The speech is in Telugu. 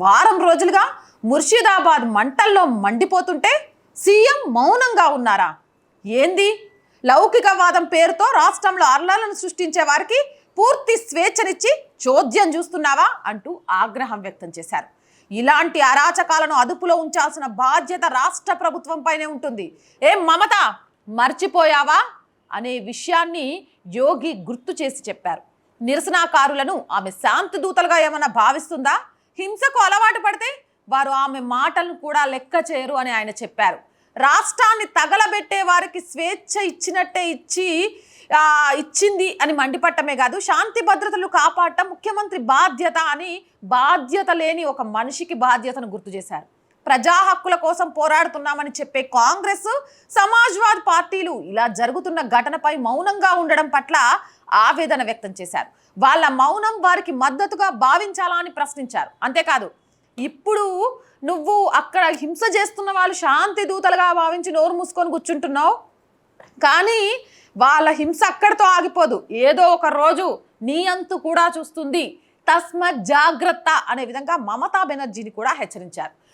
వారం రోజులుగా ముర్షిదాబాద్ మంటల్లో మండిపోతుంటే సీఎం మౌనంగా ఉన్నారా? ఏంది? లౌకికవాదం పేరుతో రాష్ట్రంలో అర్లాలను సృష్టించే వారికి పూర్తి స్వేచ్ఛనిచ్చి చోద్యం చూస్తున్నావా అంటూ ఆగ్రహం వ్యక్తం చేశారు. ఇలాంటి అరాచకాలను అదుపులో ఉంచాల్సిన బాధ్యత రాష్ట్ర ప్రభుత్వంపైనే ఉంటుంది. ఏం మమత మర్చిపోయావా? అనే విషయాన్ని యోగి గుర్తు చేసి చెప్పారు. నిరసనకారులను ఆమె శాంతి దూతలుగా ఏమైనా భావిస్తుందా? హింసకు అలవాటు పడితే వారు ఆమె మాటలను కూడా లెక్క చేయరు అని ఆయన చెప్పారు. రాష్ట్రాన్ని తగలబెట్టే వారికి స్వేచ్ఛ ఇచ్చినట్టే ఇచ్చి ఇచ్చింది అని మండిపట్టమే కాదు శాంతి భద్రతలు కాపాడటం ముఖ్యమంత్రి బాధ్యత అని బాధ్యత లేని ఒక మనిషికి బాధ్యతను గుర్తు చేశారు. ప్రజా హక్కుల కోసం పోరాడుతున్నామని చెప్పే కాంగ్రెస్ సమాజ్వాద్ పార్టీలు ఇలా జరుగుతున్న ఘటనపై మౌనంగా ఉండడం పట్ల ఆవేదన వ్యక్తం చేశారు. వాళ్ళ మౌనం వారికి మద్దతుగా భావించాలా అని ప్రశ్నించారు. అంతేకాదు ఇప్పుడు నువ్వు అక్కడ హింస చేస్తున్న వాళ్ళు శాంతి దూతలుగా భావించి నోరు మూసుకొని కూర్చుంటున్నావు. కానీ వాళ్ళ హింస అక్కడితో ఆగిపోదు. ఏదో ఒక రోజు నీ అంతు కూడా చూస్తుంది. తస్మత్ జాగ్రత్త అనే విధంగా మమతా బెనర్జీని కూడా హెచ్చరించారు.